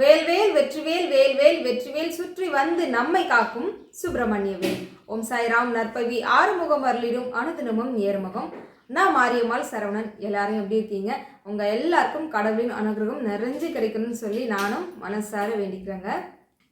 வேல்வேல் வெற்றிவேல் வேல்வேல் வெற்றிவேல் சுற்றி வந்து நம்மை காக்கும் சுப்பிரமணியவேல். ஓம் சாய்ராம் நற்பவி ஆறுமுகம் அருளிடும் அனுதினமும் ஏறுமுகம் நான் மாரியம்மாள் சரவணன் எல்லாரும் எப்படி இருக்கீங்க? உங்கள் எல்லாருக்கும் கடவுளின் அனுகிரகம் நிறைஞ்சு கிடைக்கணும்னு சொல்லி நானும் மனசார வேண்டிக்கிறேங்க.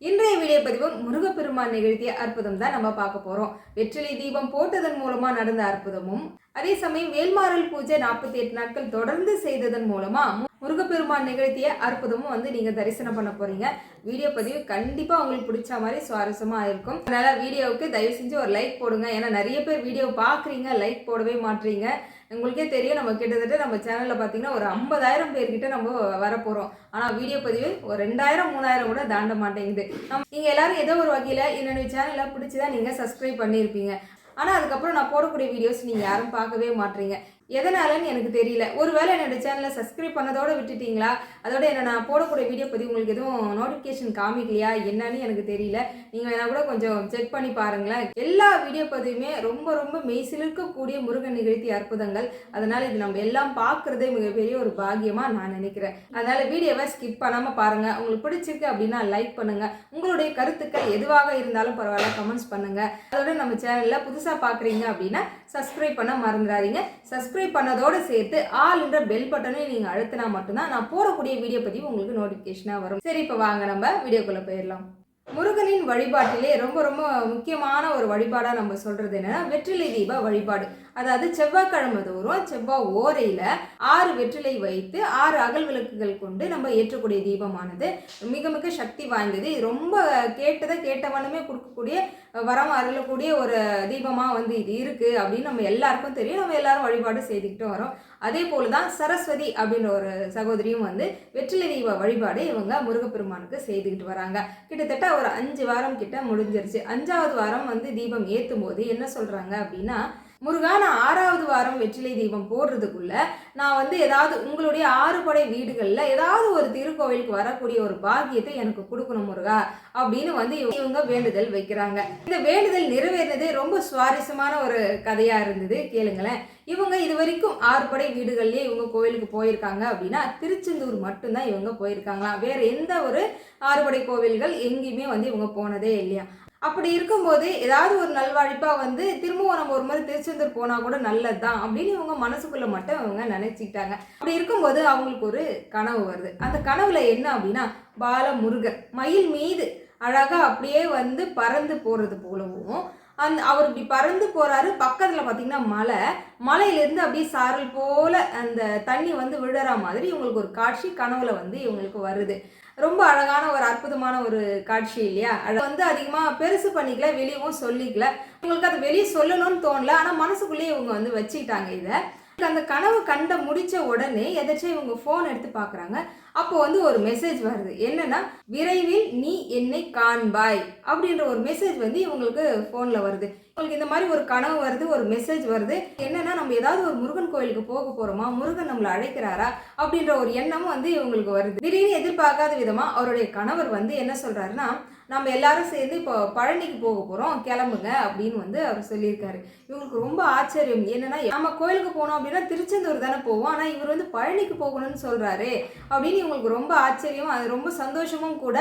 இன்றைய வீடியோ பதிவும் முருகப்பெருமான் நிகழ்த்திய அற்புதம் தான் நம்ம பார்க்க போறோம். வெற்றிலை தீபம் போட்டதன் மூலமா நடந்த அற்புதமும் அதே சமயம் வேல்மாறல் பூஜை நாற்பத்தி எட்டு நாட்கள் தொடர்ந்து செய்ததன் மூலமா முருகப்பெருமான் நிகழ்த்திய அற்புதமும் வந்து நீங்க தரிசனம் பண்ண போறீங்க. வீடியோ பதிவு கண்டிப்பா உங்களுக்கு பிடிச்ச மாதிரி சுவாரஸ்யமா இருக்கும். அதனால வீடியோவுக்கு தயவு செஞ்சு ஒரு லைக் போடுங்க. ஏன்னா நிறைய பேர் வீடியோ பாக்குறீங்க லைக் போடவே மாட்டீங்க உங்களுக்கே தெரியும் நம்ம கிட்டத்தட்ட நம்ம சேனலில் பார்த்தீங்கன்னா ஒரு ஐம்பதாயிரம் பேர்கிட்ட நம்ம வரப்போகிறோம் ஆனால் வீடியோ பதிவு ஒரு ரெண்டாயிரம் மூணாயிரம் கூட தாண்ட மாட்டேங்குது. நம்ம நீங்கள் எல்லாரும் ஏதோ ஒரு வகையில் என்னுடைய சேனலை தான் நீங்கள் சப்ஸ்கிரைப் பண்ணியிருப்பீங்க ஆனால் அதுக்கப்புறம் நான் போடக்கூடிய வீடியோஸ் நீங்கள் யாரும் பார்க்கவே மாட்டீங்க எதனாலன்னு எனக்கு தெரியல. ஒருவேளை என்னோட சேனலை சப்ஸ்கிரைப் பண்ணதோட விட்டுட்டீங்களா? அதோட என்ன நான் போடக்கூடிய வீடியோ பற்றி உங்களுக்கு எதுவும் நோட்டிஃபிகேஷன் காமிக்கலையா? என்னன்னு எனக்கு தெரியல. நீங்கள் வேணா கூட கொஞ்சம் செக் பண்ணி பாருங்களேன். எல்லா வீடியோ பதிவுமே ரொம்ப ரொம்ப மெய்சிலிருக்கக்கூடிய முருகன் நிகழ்த்தி அற்புதங்கள். அதனால் இது நம்ம எல்லாம் பார்க்குறதே மிகப்பெரிய ஒரு பாக்கியமாக நான் நினைக்கிறேன். அதனால் வீடியோவை ஸ்கிப் பண்ணாமல் பாருங்கள் உங்களுக்கு பிடிச்சிருக்கு அப்படின்னா லைக் பண்ணுங்கள் உங்களுடைய கருத்துக்கள் எதுவாக இருந்தாலும் பரவாயில்ல கமெண்ட்ஸ் பண்ணுங்க. அதோட நம்ம சேனலில் புதுசாக பார்க்குறீங்க அப்படின்னா சப்ஸ்கிரைப் பண்ண மறந்துடாதீங்க. சப்ஸ்கிரைப் பண்ணதோடு சேர்த்து ஆல் என்ற பெல் பட்டனை நீங்கள் அழுத்தினா மட்டும்தான் நான் போடக்கூடிய வீடியோ பற்றி உங்களுக்கு நோட்டிஃபிகேஷனாக வரும். சரி இப்போ வாங்க நம்ம வீடியோக்குள்ளே போயிடலாம். முருகனின் வழிபாட்டிலே ரொம்ப ரொம்ப முக்கியமான ஒரு வழிபாடாக நம்ம சொல்கிறது என்னன்னா வெற்றிலை தீப வழிபாடு. அதாவது செவ்வாய்க்கிழமை தோறும் செவ்வாய் ஓரையில் ஆறு வெற்றிலை வைத்து ஆறு அகல் விளக்குகள் கொண்டு நம்ம ஏற்றக்கூடிய தீபமானது. மிக மிக சக்தி வாய்ந்தது. இது ரொம்ப கேட்டதை கேட்டவனுமே கொடுக்கக்கூடிய வரம் அருளக்கூடிய ஒரு தீபமாக வந்து இது இருக்குது அப்படின்னு நம்ம எல்லாருக்கும் தெரியும். நம்ம எல்லாரும் வழிபாடு செய்துக்கிட்டு வரோம். அதே போல தான் சரஸ்வதி அப்படின்ற ஒரு சகோதரியும் வந்து வெற்றிலை தீப வழிபாடு இவங்க முருகப்பெருமானுக்கு செய்துக்கிட்டு வராங்க. கிட்டத்தட்ட ஒரு அஞ்சு வாரம் கிட்ட முடிஞ்சிருச்சு. அஞ்சாவது வாரம் வந்து தீபம் ஏற்றும் போது என்ன சொல்கிறாங்க அப்படின்னா முருகா நான் ஆறாவது வாரம் வெற்றிலை தீபம் போடுறதுக்குள்ள நான் வந்து ஏதாவது உங்களுடைய ஆறு படை வீடுகளில் ஏதாவது ஒரு திருக்கோவிலுக்கு வரக்கூடிய ஒரு பாக்கியத்தை எனக்கு கொடுக்கணும் முருகா அப்படின்னு வந்து இவங்க- இவங்க வேண்டுதல் வைக்கிறாங்க. இந்த வேண்டுதல் நிறைவேறினதே ரொம்ப சுவாரஸ்யமான ஒரு கதையாக இருந்தது கேளுங்களேன். இவங்க இது வரைக்கும் ஆறு படை இவங்க கோவிலுக்கு போயிருக்காங்க அப்படின்னா திருச்செந்தூர் மட்டும்தான் இவங்க போயிருக்காங்களாம். வேற எந்த ஒரு ஆறுபடை கோவில்கள் எங்கேயுமே வந்து இவங்க போனதே இல்லையா. அப்படி இருக்கும்போது ஏதாவது ஒரு நல்வாழிப்பாக வந்து திரும்பவும் நம்ம ஒரு மாதிரி திருச்செந்தூர் போனால் கூட நல்லதுதான் அப்படின்னு இவங்க மனசுக்குள்ளே மட்டும் அவங்க நினச்சிக்கிட்டாங்க. அப்படி இருக்கும்போது அவங்களுக்கு ஒரு கனவு வருது. அந்த கனவுல என்ன அப்படின்னா பாலமுருகர். மயில் மீது அழகாக அப்படியே வந்து பறந்து போகிறது போலவும் அந்த அவர் இப்படி பறந்து போகிறாரு பக்கத்தில் பார்த்தீங்கன்னா மலை. மலையிலேருந்து அப்படியே சாரல் போல் அந்த தண்ணி வந்து விழுற மாதிரி இவங்களுக்கு ஒரு காட்சி கனவுல வந்து இவங்களுக்கு வருது. ரொம்ப அழகான ஒரு அற்புதமான ஒரு காட்சி இல்லையா? அதை வந்து அதிகமாக பெருசு பண்ணிக்கல வெளியவும் சொல்லிக்கல. உங்களுக்கு அது வெளியே சொல்லணும்னு தோணல ஆனால் மனசுக்குள்ளேயே இவங்க வந்து வச்சுக்கிட்டாங்க இதை. அந்த கனவு கண்ட முடிச்ச உடனே எதாச்சும் இவங்க ஃபோன் எடுத்து பார்க்குறாங்க அப்போ வந்து ஒரு மெசேஜ் வருது. என்னன்னா விரைவில் நீ என்னை காண்பாய் அப்படின்ற ஒரு மெசேஜ் வந்து இவங்களுக்கு ஃபோனில் வருது. உங்களுக்கு இந்த மாதிரி ஒரு கனவு வருது ஒரு மெசேஜ் வருது. என்னன்னா நம்ம ஏதாவது ஒரு முருகன் கோயிலுக்கு போக போகிறோமா முருகன் நம்மளை அழைக்கிறாரா? அப்படின்ற ஒரு எண்ணமும் வந்து இவங்களுக்கு வருது. திடீர்னு எதிர்பார்க்காத விதமாக அவருடைய கணவர் வந்து என்ன சொல்கிறாருன்னா நம்ம எல்லாரும் சேர்ந்து இப்போ பழனிக்கு போக போகிறோம் கிளம்புங்க அப்படின்னு வந்து அவர் சொல்லியிருக்காரு. இவங்களுக்கு ரொம்ப ஆச்சரியம். என்னன்னா நம்ம கோயிலுக்கு போனோம் அப்படின்னா திருச்செந்தூர் தானே போவோம். ஆனால் இவர் வந்து பழனிக்கு போகணும்னு சொல்கிறாரு அப்படின்னு இவங்களுக்கு ரொம்ப ஆச்சரியம். அது ரொம்ப சந்தோஷமும் கூட.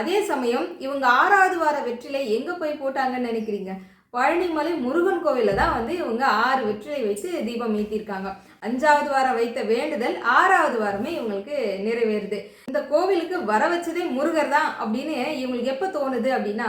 அதே சமயம் இவங்க ஆறாவது வார வெற்றிலை எங்கே போய் போட்டாங்கன்னு நினைக்கிறீங்க? பழனிமலை முருகன் கோவிலில் தான் வந்து இவங்க ஆறு வெற்றிலை வச்சு தீபம் ஏற்றிருக்காங்க அஞ்சாவது வாரம் வைத்த வேண்டுதல் ஆறாவது வாரமே இவங்களுக்கு நிறைவேறுது. இந்த கோவிலுக்கு வர வச்சதே முருகர் தான் அப்படின்னு இவங்களுக்கு எப்போ தோணுது அப்படின்னா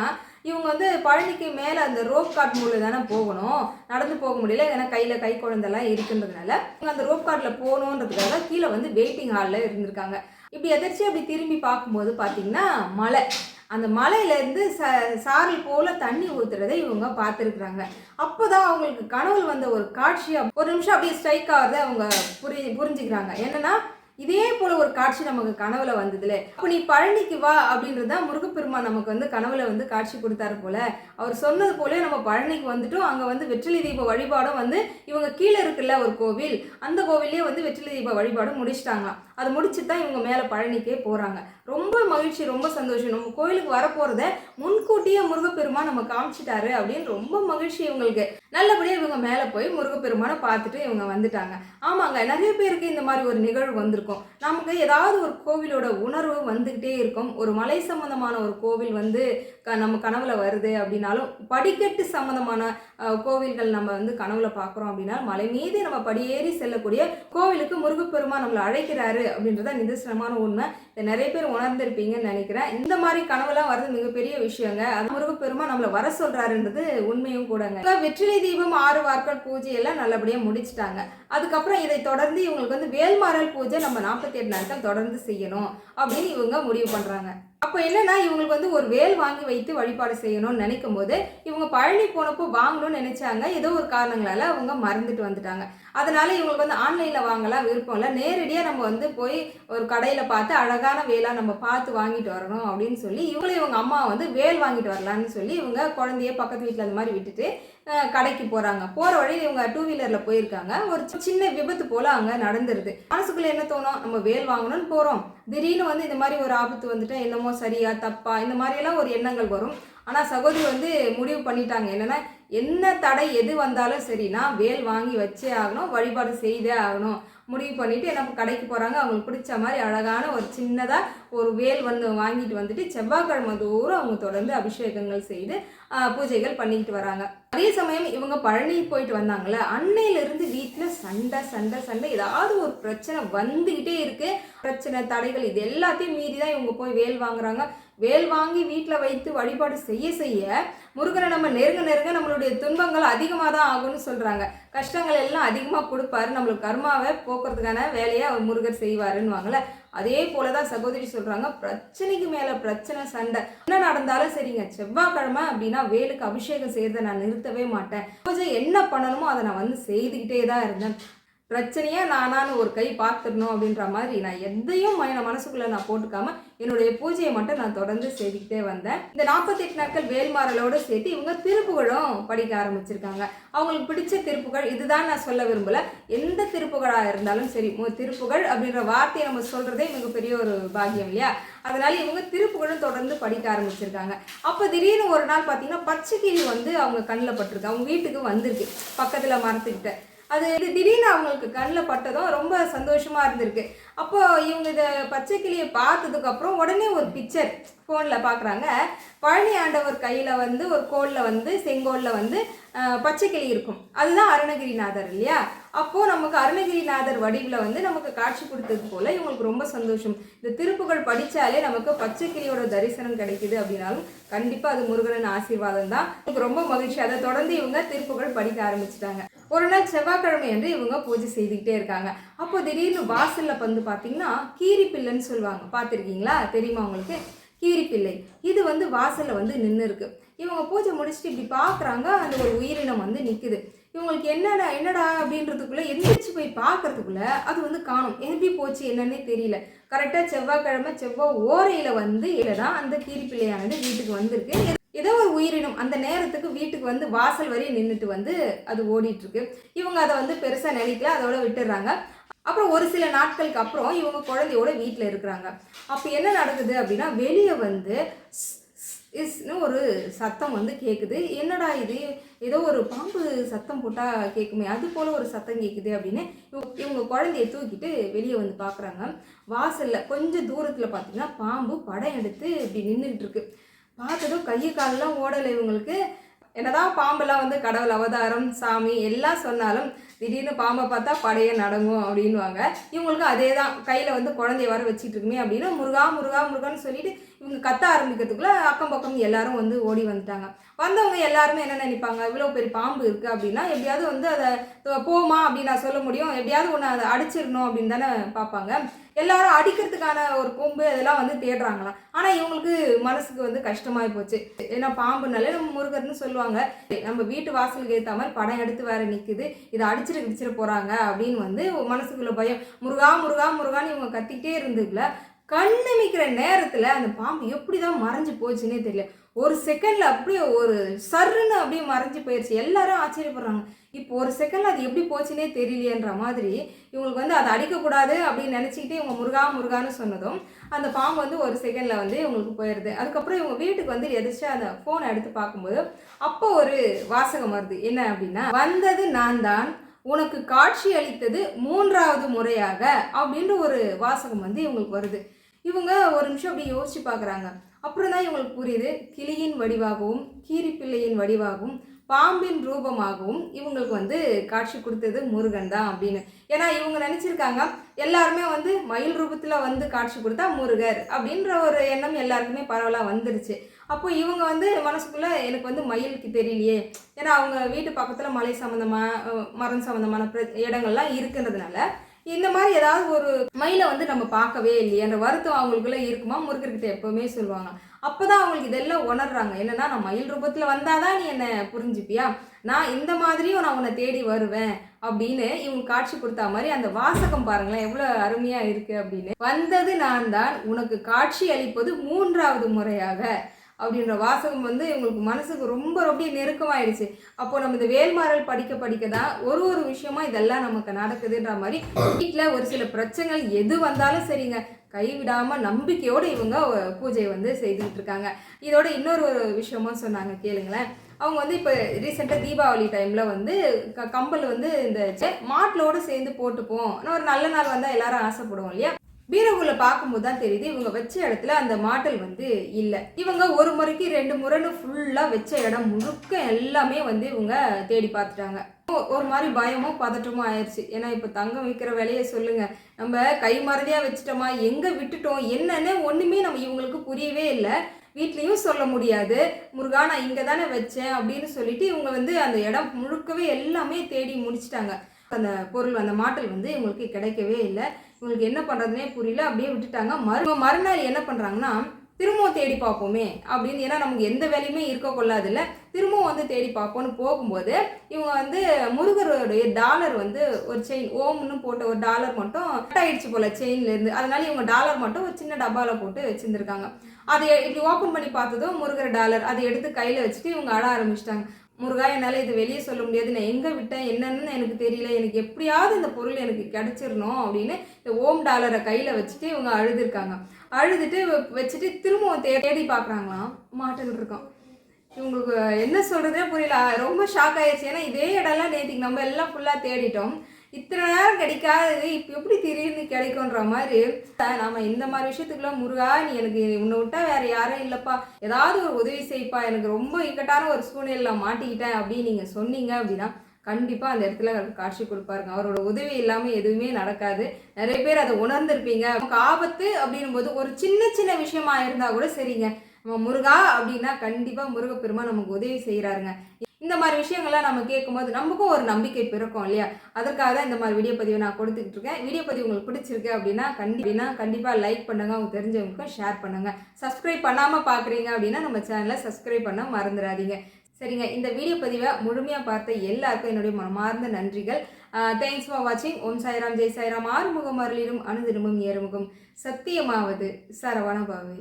இவங்க வந்து பழனிக்கு மேலே அந்த ரோப் கார்ட் மூலம் தானே போகணும். நடந்து போக முடியல ஏன்னா கையில் கை குழந்தெல்லாம் இருக்குன்றதுனால இவங்க அந்த ரோப் கார்டில் போகணுன்றதுக்காக கீழே வந்து வெயிட்டிங் ஹாலில் இருந்திருக்காங்க. இப்படி எதிர்ச்சி அப்படி திரும்பி பார்க்கும்போது பார்த்தீங்கன்னா மலை. அந்த மலையிலேருந்து ச சாரல் போல் தண்ணி ஊற்றுறதை இவங்க பார்த்துருக்குறாங்க. அப்போ தான் அவங்களுக்கு கனவுல வந்த ஒரு காட்சியா ஒரு நிமிஷம் அப்படியே ஸ்ட்ரைக் ஆகிறத அவங்க புரி புரிஞ்சுக்கிறாங்க. என்னன்னா இதே போல ஒரு காட்சி நமக்கு கனவுல வந்ததுல. அப்போ நீ பழனிக்கு வா அப்படின்றது தான் முருகப்பெருமான் நமக்கு வந்து கனவுல வந்து காட்சி கொடுத்தாரு போல. அவர் சொன்னது போல நம்ம பழனிக்கு வந்துட்டோம். அங்கே வந்து வெற்றிலை தீப வழிபாடும் வந்து இவங்க கீழே இருக்குல்ல ஒரு கோவில். அந்த கோவிலே வந்து வெற்றிலை தீப வழிபாடும் முடிச்சிட்டாங்களாம். அதை முடிச்சுட்டு தான் இவங்க மேலே பழனிக்கே போகிறாங்க ரொம்ப மகிழ்ச்சி ரொம்ப சந்தோஷம். நம்ம கோயிலுக்கு வரப்போகிறத முன்கூட்டியே முருகப்பெருமான் நம்ம காமிச்சிட்டாரு அப்படின்னு ரொம்ப மகிழ்ச்சி இவங்களுக்கு. நல்லபடியாக இவங்க மேலே போய் முருகப்பெருமானை பார்த்துட்டு இவங்க வந்துட்டாங்க. ஆமாங்க நிறைய பேருக்கு இந்த மாதிரி ஒரு நிகழ்வு வந்திருக்கும். நமக்கு ஏதாவது ஒரு கோவிலோட உணர்வு வந்துக்கிட்டே இருக்கும். ஒரு மலை சம்மந்தமான ஒரு கோவில் வந்து க நம்ம கனவுல வருது அப்படின்னாலும் படிக்கட்டு சம்மந்தமான கோவில்கள் நம்ம வந்து கனவுல பார்க்குறோம் அப்படின்னா மலை மீது நம்ம படியேறி செல்லக்கூடிய கோவிலுக்கு முருகப்பெருமான் நம்மளை அழைக்கிறாரு அப்படின்றத நிதர்சனமான உண்மை. இதை நிறைய பேர் உணர்ந்திருப்பீங்கன்னு நினைக்கிறேன். இந்த மாதிரி கனவுலாம் வர்றது மிகப்பெரிய விஷயங்க. அது முருகப்பெருமா நம்மளை வர சொல்றாருன்றது உண்மையும் கூடங்க. வெற்றிலை தீபம் ஆறு வார்கள் பூஜை எல்லாம் நல்லபடியா முடிச்சிட்டாங்க. அதுக்கப்புறம் இதை தொடர்ந்து இவங்களுக்கு வந்து வேல்மாறல் பூஜை நம்ம நாற்பத்தி எட்டு நாட்கள் தொடர்ந்து செய்யணும் அப்படின்னு இவங்க முடிவு பண்ணுறாங்க அப்போ என்னன்னா இவங்களுக்கு வந்து ஒரு வேல் வாங்கி வைத்து வழிபாடு செய்யணும்னு நினைக்கும் போது இவங்க பழனி போனப்போ வாங்கணும்னு நினைச்சாங்க. ஏதோ ஒரு காரணங்களால அவங்க மறந்துட்டு வந்துட்டாங்க. அதனால இவங்களுக்கு வந்து ஆன்லைனில் வாங்கலாம் விருப்பம் இல்லை. நேரடியாக நம்ம வந்து போய் ஒரு கடையில் பார்த்து அழகான வேலா நம்ம பார்த்து வாங்கிட்டு வரணும் அப்படின்னு சொல்லி இவங்களும் இவங்க அம்மா வந்து வேல் வாங்கிட்டு வரலான்னு சொல்லி இவங்க குழந்தைய பக்கத்து வீட்டில் அந்த மாதிரி விட்டுட்டு கடைக்கு போகிறாங்க போகிற வழியில் இவங்க டூ வீலரில் போயிருக்காங்க. ஒரு சின்ன விபத்து போல் அங்கே நடந்துருது. மனசுக்குள்ளே என்ன தோணும்? நம்ம வேல் வாங்கணும்னு போகிறோம் திடீர்னு வந்து இந்த மாதிரி ஒரு ஆபத்து வந்துட்டு என்னமோ சரியா தப்பா இந்த மாதிரியெல்லாம் ஒரு எண்ணங்கள் வரும். ஆனால் சகோதரி வந்து முடிவு பண்ணிட்டாங்க. என்னன்னா என்ன தடை எது வந்தாலும் சரி நான் வேல் வாங்கி வச்சே ஆகணும் வழிபாடு செய்தே ஆகணும். முடிவு பண்ணிவிட்டு என்ன கடைக்கு போகிறாங்க அவங்களுக்கு பிடிச்ச மாதிரி அழகான ஒரு சின்னதாக ஒரு வேல் வந்து வாங்கிட்டு வந்துட்டு செவ்வாய்க்கிழமை தூரம் அவங்க தொடர்ந்து அபிஷேகங்கள் செய்து பூஜைகள் பண்ணிக்கிட்டு வராங்க. அதே சமயம் இவங்க பழனி போயிட்டு வந்தாங்களே அன்னையிலிருந்து வீட்டில் சண்டை சண்டை சண்டை ஏதாவது ஒரு பிரச்சனை வந்துக்கிட்டே இருக்குது பிரச்சனை தடைகள் இது எல்லாத்தையும் மீறி தான் இவங்க போய் வேல் வாங்குறாங்க. வேல் வாங்கி வீட்டில் வைத்து வழிபாடு செய்ய செய்ய முருகனை நம்ம நெருங்க நெருங்க நம்மளுடைய துன்பங்கள் அதிகமாக தான் ஆகும்னு சொல்கிறாங்க கஷ்டங்கள் எல்லாம் அதிகமாக கொடுப்பாரு. நம்மளுக்கு கர்மாவை போக்குறதுக்கான வேலையை அவர் முருகர் செய்வாருன்னு அதே போல தான் சகோதரி சொல்கிறாங்க பிரச்சனைக்கு மேலே பிரச்சனை சண்டை. என்ன நடந்தாலும் சரிங்க. செவ்வாய்க்கிழமை அப்படின்னா வேலுக்கு அபிஷேகம் செய்கிறத நான் நிறுத்தவே மாட்டேன். பூஜை என்ன பண்ணணுமோ அதை நான் வந்து செய்துக்கிட்டே தான் இருந்தேன். பிரச்சனையே நானான்னு ஒரு கை பார்த்துடணும் அப்படின்ற மாதிரி நான் எதையும் என் மனசுக்குள்ளே நான் போட்டுக்காம என்னுடைய பூஜையை மட்டும் நான் தொடர்ந்து செய்துக்கிட்டே வந்தேன். இந்த நாற்பத்தெட்டு நாட்கள் வேல்மாறலோடு சேர்த்து இவங்க திருப்புகழும் படிக்க ஆரம்பிச்சிருக்காங்க. அவங்களுக்கு பிடிச்ச திருப்புகள் இதுதான் நான் சொல்ல விரும்பல. எந்த திருப்புகழாக இருந்தாலும் சரி திருப்புகள் திருப்புகழ் அப்படின்ற வார்த்தையை நம்ம சொல்றதே மிகப்பெரிய ஒரு பாக்கியம் இல்லையா? அதனால இவங்க திருப்புகழும் தொடர்ந்து படிக்க ஆரம்பிச்சிருக்காங்க. அப்போ திடீர்னு ஒரு நாள் பார்த்தீங்கன்னா பச்சைக்கிளி வந்து அவங்க கண்ணில் பட்டிருக்கு. அவங்க வீட்டுக்கு வந்திருக்கு. பக்கத்தில் மரத்துக்கிட்ட. அது இது திடீர்னு அவங்களுக்கு கண்ணில் பட்டதும் ரொம்ப சந்தோஷமாக இருந்திருக்கு. அப்போ இவங்க இதை பச்சை கிளியை பார்த்ததுக்கப்புறம் உடனே ஒரு பிக்சர் ஃபோனில் பார்க்குறாங்க பழனி ஆண்டவர் கையில் வந்து ஒரு கோலில் வந்து செங்கோலில் வந்து பச்சை கிளி இருக்கும். அதுதான் அருணகிரிநாதர் இல்லையா? அப்போது நமக்கு அருணகிரிநாதர் வடிவில் வந்து நமக்கு காட்சி கொடுத்தது போல் இவங்களுக்கு ரொம்ப சந்தோஷம். இந்த திருப்புகள் படித்தாலே நமக்கு பச்சை கிளியோட தரிசனம் கிடைக்குது அப்படின்னாலும் கண்டிப்பாக அது முருகனின் ஆசீர்வாதம் தான். எனக்கு ரொம்ப மகிழ்ச்சி. அதை தொடர்ந்து இவங்க திருப்புகள் படிக்க ஆரம்பிச்சிட்டாங்க. ஒரு நாள் செவ்வாய்க்கிழமை என்று இவங்க பூஜை செய்துக்கிட்டே இருக்காங்க. அப்போ திடீர்னு வாசலில் வந்து பார்த்தீங்கன்னா கீரி பிள்ளைன்னு சொல்லுவாங்க. பார்த்துருக்கீங்களா? தெரியுமா உங்களுக்கு? கீரி பிள்ளை இது வந்து வாசலில் வந்து நின்று இருக்கு இவங்க பூஜை முடிச்சுட்டு இப்படி பார்க்குறாங்க அந்த ஒரு உயிரினம் வந்து நிற்குது இவங்களுக்கு என்னடா என்னடா அப்படின்றதுக்குள்ள எந்திரிச்சு போய் பார்க்கறதுக்குள்ள அது வந்து காணும். எப்படி போச்சு என்னன்னே தெரியல. கரெக்டாக செவ்வாய்க்கிழமை செவ்வாய் ஓரையில் வந்து தான் அந்த கீரிப்பிள்ளையானது வீட்டுக்கு வந்திருக்கு. ஏதோ ஒரு உயிரினம் அந்த நேரத்துக்கு வீட்டுக்கு வந்து வாசல் வரையும் நின்றுட்டு வந்து அது ஓடிட்டு இருக்கு இவங்க அதை வந்து பெருசாக நினைக்கல அதோட விட்டுடுறாங்க. அப்புறம் ஒரு சில நாட்களுக்கு அப்புறம் இவங்க குழந்தையோட வீட்டில் இருக்கிறாங்க. அப்போ என்ன நடக்குது அப்படின்னா வெளியே வந்து ஸ், இஸ்னு ஒரு சத்தம் வந்து கேட்குது என்னடா இது? ஏதோ ஒரு பாம்பு சத்தம் போட்டால் கேட்குமே அது போல் ஒரு சத்தம் கேட்குது அப்படின்னு இவங்க- இவங்க குழந்தைய தூக்கிட்டு வெளியே வந்து பார்க்குறாங்க வாசலில் கொஞ்சம் தூரத்தில் பார்த்தீங்கன்னா பாம்பு படம் எடுத்து இப்படி நின்றுக்கிட்டு இருக்கு. பார்த்ததும் கையை காலெல்லாம் ஓடலை இவங்களுக்கு. என்னதான் பாம்பெல்லாம் வந்து கடவுள் அவதாரம் சாமி எல்லாம் சொன்னாலும் திடீர்னு பாம்பை பார்த்தா படையே நடங்கும் அப்படின்வாங்க இவங்களுக்கு அதே தான் கையில் வந்து குழந்தைய வர வச்சுட்டு இருக்குமே அப்படின்னு முருகா முருகா முருகான்னு சொல்லிட்டு இவங்க கத்த ஆரம்பிக்கிறதுக்குள்ளே அக்கம் பக்கம் எல்லாரும் வந்து ஓடி வந்துட்டாங்க. வந்தவங்க எல்லாருமே என்ன நினைப்பாங்க? இவ்வளோ பெரிய பாம்பு இருக்குது அப்படின்னா எப்படியாவது வந்து அதை போமா அப்படின்னு நான் சொல்ல முடியும். எப்படியாவது ஒன்று அதை அடிச்சிடணும் அப்படின்னு தானே பார்ப்பாங்க. எல்லாரும் அடிக்கிறதுக்கான ஒரு கொம்பு அதெல்லாம் வந்து தேடுறாங்களாம். ஆனால் இவங்களுக்கு மனசுக்கு வந்து கஷ்டமாகி போச்சு. ஏன்னா பாம்புனாலே நம்ம முருகர்னு சொல்லுவாங்க. நம்ம வீட்டு வாசலுக்கு ஏற்ற மாதிரி படம் எடுத்து வேற நிற்குது இதை அடிச்சிட கிடிச்சிட போகிறாங்க அப்படின்னு வந்து மனசுக்குள்ள பயம். முருகா முருகா முருகான்னு இவங்க கத்திக்கிட்டே இருந்துக்குள்ள கண்ணமிக்கிற நேரத்தில் அந்த பாம்பு எப்படி தான் மறைஞ்சு போச்சுன்னே தெரியல. ஒரு செகண்டில் அப்படியே ஒரு சருன்னு அப்படியே மறைஞ்சு போயிடுச்சு எல்லாரும் ஆச்சரியப்படுறாங்க. இப்போ ஒரு செகண்டில் அது எப்படி போச்சுன்னே தெரியலையன்ற மாதிரி இவங்களுக்கு வந்து அதை அடிக்கக்கூடாது அப்படின்னு நினச்சிக்கிட்டு இவங்க முருகா முருகான்னு சொன்னதும் அந்த பாம்பு வந்து ஒரு செகண்டில் வந்து இவங்களுக்கு போயிடுது அதுக்கப்புறம் இவங்க வீட்டுக்கு வந்து எதிர்த்து அந்த ஃபோனை எடுத்து பார்க்கும்போது அப்போ ஒரு வாசகம் வருது. என்ன அப்படின்னா வந்தது நான் தான் உனக்கு காட்சி அளித்தது மூன்றாவது முறையாக அப்படின்ற ஒரு வாசகம் வந்து இவங்களுக்கு வருது. இவங்க ஒரு நிமிஷம் அப்படி யோசிச்சு பார்க்குறாங்க. அப்புறம் தான் இவங்களுக்கு புரியுது. கிளியின் வடிவாகவும் கீரிப்பிள்ளையின் வடிவாகவும் பாம்பின் ரூபமாகவும் இவங்களுக்கு வந்து காட்சி கொடுத்தது முருகன் தான் அப்படின்னு. ஏன்னா இவங்க நினச்சிருக்காங்க எல்லாருமே வந்து மயில் ரூபத்தில் வந்து காட்சி கொடுத்தா முருகர் அப்படின்ற ஒரு எண்ணம் எல்லாருக்குமே பரவலாக வந்துருச்சு. அப்போ இவங்க வந்து மனசுக்குள்ளே எனக்கு வந்து மயிலுக்கு தெரியலையே. ஏன்னா அவங்க வீட்டு பக்கத்தில் மலை சம்மந்தமாக மரம் சம்மந்தமான பிர இடங்கள்லாம் இருக்குன்றதுனால இந்த மாதிரி ஏதாவது ஒரு மயிலை வந்து நம்ம பார்க்கவே இல்லையன்ற வருத்தம் அவங்களுக்குள்ளே இருக்குமா? முருகர்கிட்ட எப்போவுமே சொல்லுவாங்க. அப்போ தான் அவங்களுக்கு இதெல்லாம் உணர்றாங்க. என்னன்னா நான் மயில் ரூபத்தில் வந்தால் தான் நீ என்னை புரிஞ்சுப்பியா? நான் இந்த மாதிரியும் நான் உன்னை தேடி வருவேன் அப்படின்னு இவங்க காட்சி கொடுத்தா மாதிரி அந்த வாசகம் பாருங்களேன் எவ்வளோ அருமையாக இருக்குது அப்படின்னு. வந்தது நான் தான் உனக்கு காட்சி அளிப்பது மூன்றாவது முறையாக. அப்படின்ற வாசகம் வந்து இவங்களுக்கு மனசுக்கு ரொம்ப ரொம்ப நெருக்கமாயிடுச்சு. அப்போ நம்ம இந்த வேல்மாறல் படிக்க படிக்க தான் ஒரு ஒரு விஷயமா இதெல்லாம் நமக்கு நடக்குதுன்ற மாதிரி வீட்டில் ஒரு சில பிரச்சனைகள் எது வந்தாலும் சரிங்க. கைவிடாம நம்பிக்கையோடு இவங்க பூஜையை வந்து செய்துக்கிட்டு இருக்காங்க. இதோட இன்னொரு ஒரு விஷயமும் சொன்னாங்க கேளுங்களேன். அவங்க வந்து இப்போ ரீசெண்டாக தீபாவளி டைமில் வந்து க கம்பல் வந்து இந்த மாட்டிலோடு சேர்ந்து போட்டுப்போம். ஒரு நல்ல நாள் வந்தால் எல்லாரும் ஆசைப்படுவோம் இல்லையா? பீரகுல பார்க்கும்போது தான் தெரியுது இவங்க வச்ச இடத்துல அந்த மாட்டல் வந்து இல்லை. இவங்க ஒரு முறைக்கு ரெண்டு முறைன்னு ஃபுல்லாக வச்ச இடம் முழுக்க எல்லாமே வந்து இவங்க தேடி பார்த்துட்டாங்க ஒரு மாதிரி பயமும் பதட்டமும் ஆயிடுச்சு ஏன்னா இப்போ தங்கம் விற்கிற விலையை சொல்லுங்கள் நம்ம கை மறதியாக வச்சுட்டோமா? எங்கே விட்டுட்டோம்? என்னன்னு ஒன்றுமே நம்ம இவங்களுக்கு புரியவே இல்லை. வீட்லேயும் சொல்ல முடியாது. முருகா நான் இங்கே தானே வச்சேன் அப்படின்னு சொல்லிட்டு இவங்க வந்து அந்த இடம் முழுக்கவே எல்லாமே தேடி முடிச்சிட்டாங்க. அந்த பொருள் அந்த மாட்டல் வந்து இவங்களுக்கு கிடைக்கவே இல்லை. இவங்களுக்கு என்ன பண்ணுறதுனே புரியல. அப்படியே விட்டுட்டாங்க. மறு மறுநாள் என்ன பண்ணுறாங்கன்னா திரும்பவும் தேடி பார்ப்போமே அப்படின்னு. ஏன்னா நமக்கு எந்த வேலையுமே இருக்க கொள்ளாதுல்ல. திரும்பவும் வந்து தேடி பார்ப்போம்னு போகும்போது இவங்க வந்து முருகருடைய டாலர் வந்து ஒரு செயின் ஓம்னு போட்ட ஒரு டாலர் மட்டும் கட் ஆயிடுச்சு போல செயின்லேருந்து அதனால இவங்க டாலர் மட்டும் ஒரு சின்ன டப்பாவில் போட்டு வச்சுருந்துருக்காங்க. அதை இப்படி ஓப்பன் பண்ணி பார்த்ததும் முருகர் டாலர் அதை எடுத்து கையில் வச்சுட்டு இவங்க அழ ஆரம்பிச்சிட்டாங்க. முருகா என்னால் இது வெளியே சொல்ல முடியாது. நான் எங்கே விட்டேன்? என்னன்னு எனக்கு தெரியல. எனக்கு எப்படியாவது இந்த பொருள் எனக்கு கிடச்சிடணும் அப்படின்னு இந்த ஓம் டாலரை கையில் வச்சுட்டு இவங்க அழுதுருக்காங்க. அழுதுட்டு வச்சுட்டு திரும்பவும் தேடி பார்க்குறாங்களாம். மாட்டுன்னு இருக்கோம். இவங்களுக்கு என்ன சொல்கிறதே புரியல. ரொம்ப ஷாக் ஆயிடுச்சு ஏன்னா இதே இடம்லாம் நேற்றுக்கு நம்ம எல்லாம் ஃபுல்லாக தேடிட்டோம். இத்தனை நேரம் கிடைக்காதது இப்போ எப்படி திடீர்னு கிடைக்குன்ற மாதிரி. நாம இந்த மாதிரி விஷயத்துக்குலாம் முருகா நீ எனக்கு உன்னை விட்டா வேற யாரும் இல்லைப்பா. ஏதாவது ஒரு உதவி செய்ப்பா. எனக்கு ரொம்ப இக்கட்டான ஒரு சூழ்நிலையில மாட்டிக்கிட்டேன் அப்படின்னு நீங்கள் சொன்னீங்க அப்படின்னா கண்டிப்பாக அந்த இடத்துல அவருக்கு காட்சி கொடுப்பாருங்க. அவரோட உதவி இல்லாமல் எதுவுமே நடக்காது. நிறைய பேர் அதை உணர்ந்திருப்பீங்க. நமக்கு ஆபத்து அப்படின்னும் போது ஒரு சின்ன சின்ன விஷயமா இருந்தால் கூட சரிங்க. நம்ம முருகா அப்படின்னா கண்டிப்பாக முருகப்பெருமா நமக்கு உதவி செய்கிறாருங்க இந்த மாதிரி விஷயங்கள்லாம் நம்ம கேட்கும்போது நமக்கும் ஒரு நம்பிக்கை பிறக்கும் இல்லையா? அதற்காக தான் இந்த மாதிரி வீடியோ பதிவை நான் கொடுத்துட்டு இருக்கேன். வீடியோ பதிவு உங்களுக்கு பிடிச்சிருக்கு அப்படின்னா கண்டிப்பாக கண்டிப்பாக லைக் பண்ணுங்க. அவங்க தெரிஞ்சவங்களுக்கும் ஷேர் பண்ணுங்க. சப்ஸ்கிரைப் பண்ணாமல் பார்க்குறீங்க அப்படின்னா நம்ம சேனலை சப்ஸ்கிரைப் பண்ண மறந்துடாதீங்க. சரிங்க இந்த வீடியோ பதிவை முழுமையாக பார்த்த எல்லாருக்கும் என்னுடைய மனமார்ந்த நன்றிகள். தேங்க்ஸ் ஃபார் வாட்சிங் ஓம் சாய்ராம் ஜெய் சாய்ராம். ஆறுமுகம் அருளிலும் அனுதினமும் ஏறுமுகம். சத்தியமாவது சரவணபாவே